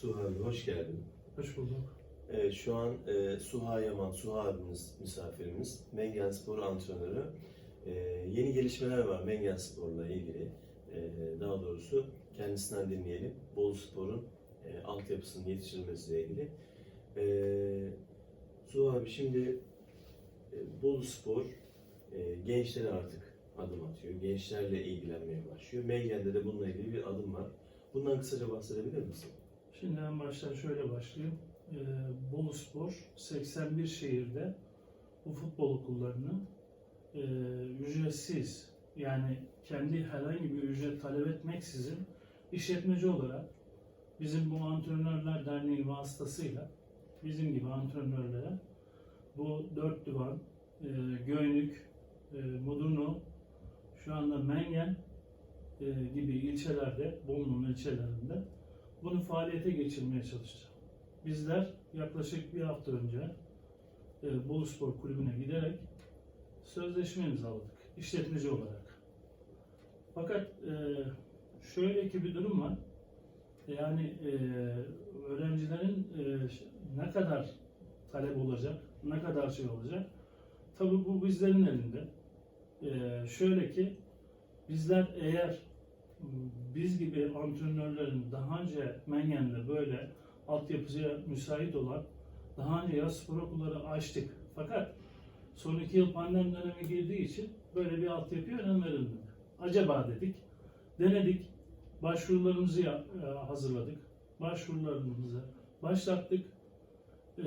Suha abi hoş geldin. Hoş bulduk. Evet, şu an e, Suha Yaman, Suha abimiz misafirimiz. Mengen Spor antrenörü. E, yeni gelişmeler var Mengen Spor'la ilgili. E, daha doğrusu kendisinden dinleyelim. Bolu Spor'un e, altyapısının yetiştirilmesiyle ilgili. E, Suha abi şimdi e, Bolu Spor e, gençlere artık adım atıyor. Gençlerle ilgilenmeye başlıyor. Mengen'de de bununla ilgili bir adım var. Bundan kısaca bahsedebilir misin? Şimdi en baştan şöyle başlayayım. Ee, Bolu Spor 81 şehirde bu futbol okullarını e, ücretsiz yani kendi herhangi bir ücret talep etmeksizin işletmeci olarak bizim bu antrenörler derneği vasıtasıyla bizim gibi antrenörlere bu dört divan, e, Göynük, e, Mudurnu, şu anda Mengen e, gibi ilçelerde, Bolu'nun ilçelerinde bunu faaliyete geçirmeye çalışacağım. Bizler yaklaşık bir hafta önce e, Bolu Spor Kulübü'ne giderek sözleşme imzaladık işletmeci olarak. Fakat e, şöyle ki bir durum var. Yani e, öğrencilerin e, ne kadar talep olacak, ne kadar şey olacak. Tabii bu bizlerin elinde. E, şöyle ki bizler eğer biz gibi antrenörlerin daha önce Mengen'de böyle altyapıya müsait olan daha önce yaz spor okulları açtık. Fakat son iki yıl pandemi dönemi girdiği için böyle bir altyapıya önem verilmedi. Acaba dedik, denedik, başvurularımızı e, hazırladık, başvurularımızı başlattık. E,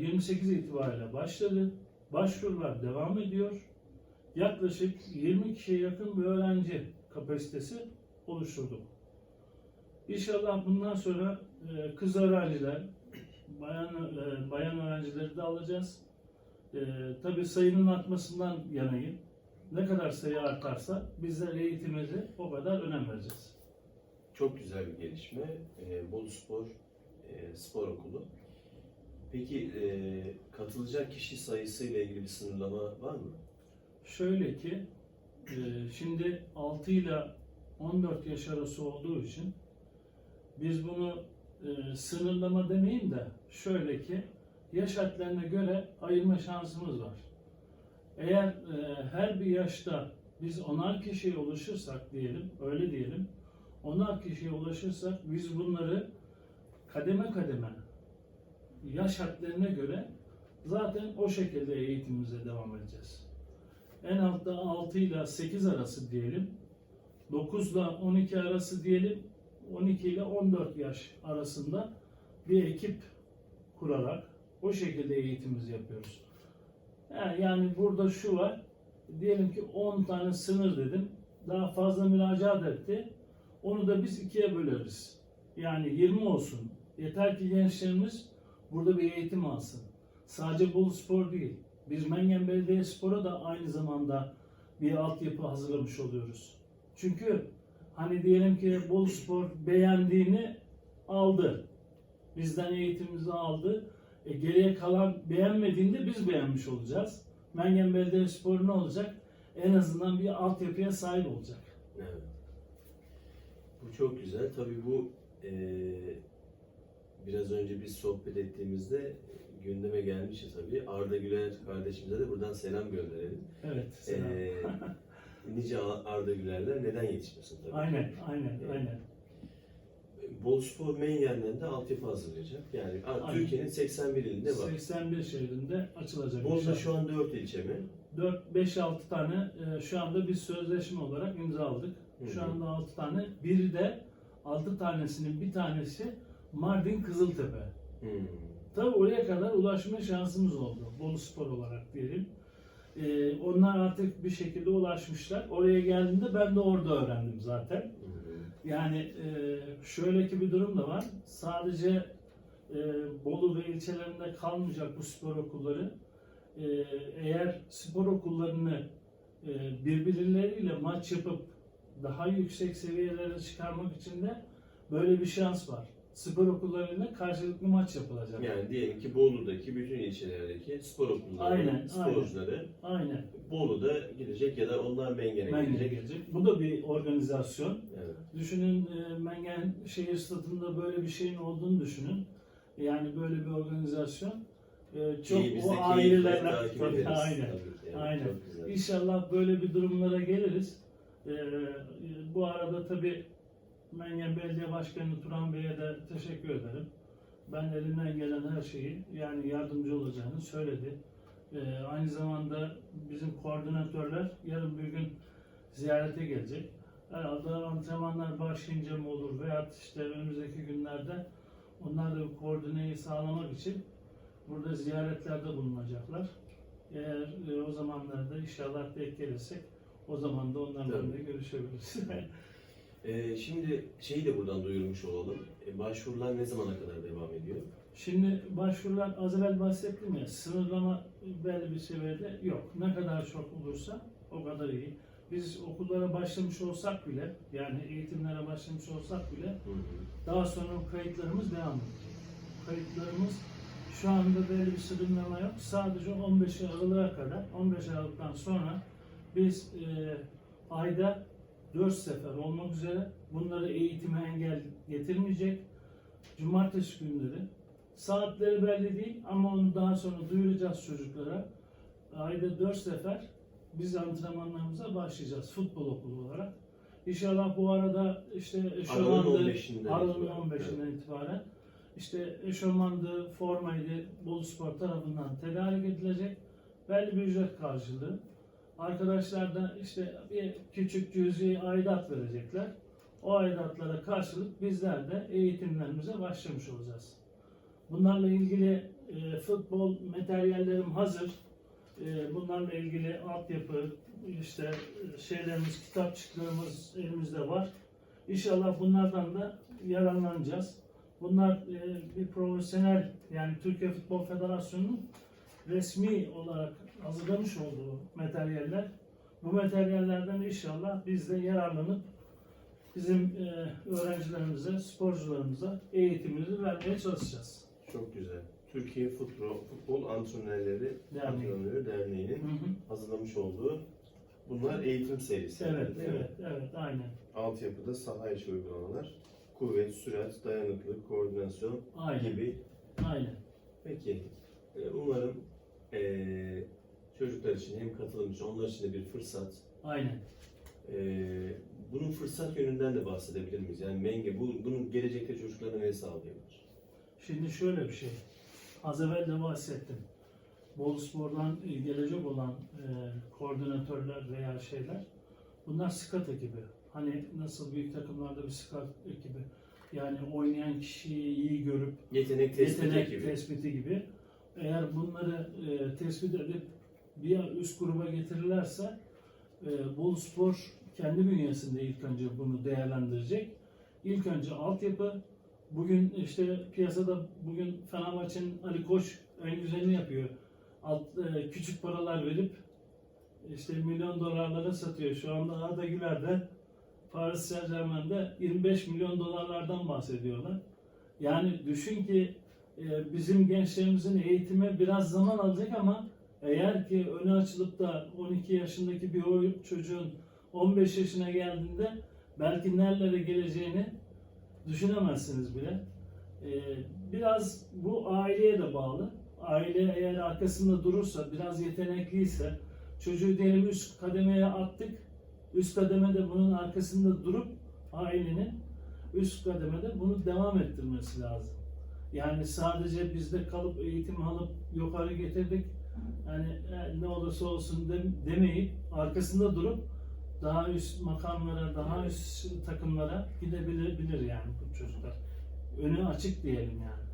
28 itibariyle başladı. Başvurular devam ediyor. Yaklaşık 20 kişiye yakın bir öğrenci kapasitesi oluşturduk. İnşallah bundan sonra e, kız öğrenciler, bayan e, bayan öğrencileri de alacağız. E, tabii sayının artmasından yanayım. Ne kadar sayı artarsa bizler eğitimimize o kadar önem vereceğiz. Çok güzel bir gelişme. Ee, Bolu Spor e, Spor Okulu. Peki e, katılacak kişi sayısı ile ilgili bir sınırlama var mı? Şöyle ki, e, şimdi 6 ile 14 yaş arası olduğu için biz bunu e, sınırlama demeyeyim de şöyle ki yaş hatlarına göre ayırma şansımız var. Eğer e, her bir yaşta biz onar kişiye ulaşırsak diyelim, öyle diyelim, onar kişiye ulaşırsak biz bunları kademe kademe yaş hatlarına göre zaten o şekilde eğitimimize devam edeceğiz. En altta 6 ile 8 arası diyelim. 9 ile 12 arası diyelim. 12 ile 14 yaş arasında bir ekip kurarak o şekilde eğitimimizi yapıyoruz. Yani, burada şu var. Diyelim ki 10 tane sınır dedim. Daha fazla müracaat etti. Onu da biz ikiye böleriz. Yani 20 olsun. Yeter ki gençlerimiz burada bir eğitim alsın. Sadece Bolu Spor değil. Biz Mengen Belediye Spor'a da aynı zamanda bir altyapı hazırlamış oluyoruz. Çünkü hani diyelim ki Bolu Spor beğendiğini aldı. Bizden eğitimimizi aldı. E, geriye kalan beğenmediğinde biz beğenmiş olacağız. Mengen Belediye Spor ne olacak? En azından bir altyapıya sahip olacak. Evet. Bu çok güzel. Tabii bu e, biraz önce biz sohbet ettiğimizde gündeme gelmişti tabii. Arda Güler kardeşimize de buradan selam gönderelim. Evet. Selam. E, nice Arda Gülerler neden yetişmesin tabii. aynen, aynen, aynen. Bolu Spor Mengen'den de altyapı hazırlayacak. Yani Aynen. Türkiye'nin 81 ilinde var. 81 şehrinde açılacak. Bolu'da şu an 4 ilçe mi? 4, 5, 6 tane e, şu anda biz sözleşme olarak imzaladık. Hı Şu anda 6 tane. Biri de 6 tanesinin bir tanesi Mardin Kızıltepe. Hmm. Tabii oraya kadar ulaşma şansımız oldu. Bolu Spor olarak diyelim. E, onlar artık bir şekilde ulaşmışlar. Oraya geldiğinde ben de orada öğrendim zaten. Yani e, şöyle ki bir durum da var. Sadece e, Bolu ve ilçelerinde kalmayacak bu spor okulları. E, eğer spor okullarını e, birbirleriyle maç yapıp daha yüksek seviyelere çıkarmak için de böyle bir şans var. Spor okullarıyla karşılıklı maç yapılacak. Yani diyelim ki Bolu'daki bütün ilçelerdeki spor okullarının Aynen, sporcuları Aynen. Bolu'da gidecek ya da onlar Mengen'e Mengen'e gidecek. gelecek. Bu da bir organizasyon. Evet. Düşünün e, Mengen şehir stadında böyle bir şeyin olduğunu düşünün. Yani böyle bir organizasyon. E, Çok o ailelerle Tabii, aynen. Yani Aynen. İnşallah böyle bir durumlara geliriz. Ee, bu arada tabii Mengen Belediye Başkanı Turan Bey'e de teşekkür ederim. Ben elimden gelen her şeyi yani yardımcı olacağını söyledi. Ee, aynı zamanda bizim koordinatörler yarın bir gün ziyarete gelecek. Herhalde antrenmanlar başlayınca mı olur veya işte önümüzdeki günlerde onlar da bu koordineyi sağlamak için burada ziyaretlerde bulunacaklar. Eğer e, o zamanlarda inşallah denk gelirsek o zaman da onlarla da görüşebiliriz. Ee, şimdi şeyi de buradan duyurmuş olalım. Ee, başvurular ne zamana kadar devam ediyor? Şimdi başvurular az evvel bahsettim ya sınırlama belli bir seviyede yok. Ne kadar çok olursa o kadar iyi. Biz okullara başlamış olsak bile yani eğitimlere başlamış olsak bile daha sonra kayıtlarımız devam edecek. Kayıtlarımız şu anda belli bir sınırlama yok. Sadece 15 Aralık'a kadar, 15 Aralık'tan sonra biz e, ayda 4 sefer olmak üzere bunları eğitime engel getirmeyecek. Cumartesi günleri. Saatleri belli değil ama onu daha sonra duyuracağız çocuklara. Ayda 4 sefer biz antrenmanlarımıza başlayacağız futbol okulu olarak. İnşallah bu arada işte Aralığın eşofmandı, 15'inden Aralığın itibaren, 15'inden itibaren işte eşofmandı, formaydı Bolu Spor tarafından tedarik edilecek. Belli bir ücret karşılığı. Arkadaşlar da işte bir küçük cüzi aidat verecekler. O aidatlara karşılık bizler de eğitimlerimize başlamış olacağız. Bunlarla ilgili e, futbol materyallerim hazır. E, bunlarla ilgili altyapı, işte e, şeylerimiz, kitapçıklarımız elimizde var. İnşallah bunlardan da yararlanacağız. Bunlar e, bir profesyonel yani Türkiye Futbol Federasyonu'nun resmi olarak hazırlamış olduğu materyaller. Bu materyallerden inşallah biz de yararlanıp bizim e, öğrencilerimize, sporcularımıza eğitimimizi vermeye çalışacağız. Çok güzel. Türkiye Futbol, Futbol Antrenörleri Derneği. Antrenörü Derneği'nin Hı hı. hazırlamış olduğu bunlar eğitim serisi. Evet, değil mi? evet, evet, aynen. Altyapıda saha içi uygulamalar, kuvvet, sürat, dayanıklılık, koordinasyon Aynen, gibi. aynen. Peki, e, umarım e, çocuklar için hem katılım için, onlar için de bir fırsat. Aynen. E, bunun fırsat yönünden de bahsedebilir miyiz? Yani Menge, bu, bunun gelecekte çocuklara ne sağlayabilir? Şimdi şöyle bir şey. Az evvel de bahsettim. Bolu Spor'dan e, gelecek olan e, koordinatörler veya şeyler bunlar scout ekibi. Hani nasıl büyük takımlarda bir scout ekibi. Yani oynayan kişiyi iyi görüp Yetenek tespiti yetenek gibi. tespiti gibi. Eğer bunları e, tespit edip bir üst gruba getirirlerse e, Bolu Spor kendi bünyesinde ilk önce bunu değerlendirecek. İlk önce altyapı. Bugün işte piyasada bugün Fenerbahçe'nin Ali Koç en güzelini yapıyor. Alt, e, küçük paralar verip işte milyon dolarlara satıyor. Şu anda Arda Güler'de Paris Saint Germain'de 25 milyon dolarlardan bahsediyorlar. Yani düşün ki e, bizim gençlerimizin eğitimi biraz zaman alacak ama eğer ki önü açılıp da 12 yaşındaki bir çocuğun 15 yaşına geldiğinde belki nerelere geleceğini düşünemezsiniz bile. E, Biraz bu aileye de bağlı. Aile eğer arkasında durursa, biraz yetenekliyse, çocuğu diyelim üst kademeye attık, üst kademede bunun arkasında durup ailenin üst kademede bunu devam ettirmesi lazım. Yani sadece bizde kalıp eğitim alıp yukarı getirdik. Yani e, ne olursa olsun de- demeyip arkasında durup daha üst makamlara, daha üst takımlara gidebilir bilir yani bu çocuklar. Önü açık diyelim yani.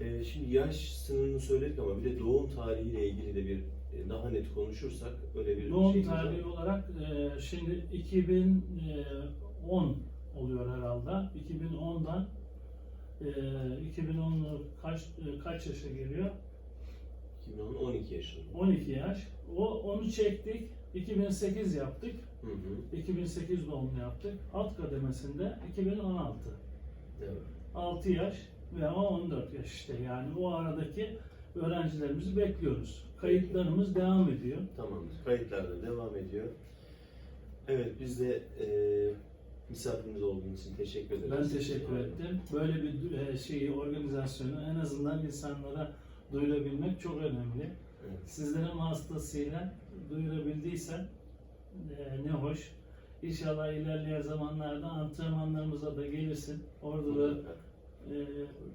E, şimdi yaş sınırını söyledik ama bir de doğum tarihiyle ilgili de bir e, daha net konuşursak öyle bir Doğum var. tarihi olarak e, şimdi 2010 oluyor herhalde. 2010'dan e, 2010 kaç e, kaç yaşa geliyor? 2010 12 yaşında. 12 yaş. O onu çektik. 2008 yaptık. Hı hı. 2008 doğumlu yaptık. Alt kademesinde 2016. Evet. 6 yaş veya 14 yaş işte yani o aradaki öğrencilerimizi bekliyoruz. Kayıtlarımız devam ediyor. Tamamdır. Kayıtlar da devam ediyor. Evet, biz de e, misafirimiz olduğunuz için teşekkür ederiz. Ben teşekkür ettim. Böyle bir e, şeyi, organizasyonu en azından insanlara duyurabilmek çok önemli. Evet. Sizlerin vasıtasıyla duyurabildiysem e, ne hoş. İnşallah ilerleyen zamanlarda antrenmanlarımıza da gelirsin. Orada da e,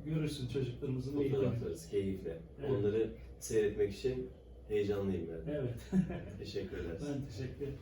görürsün çocuklarımızın eğitimini. atarız keyifle. Evet. Onları seyretmek için heyecanlıyım ben. Evet. Teşekkür ederiz. ben teşekkür ederim.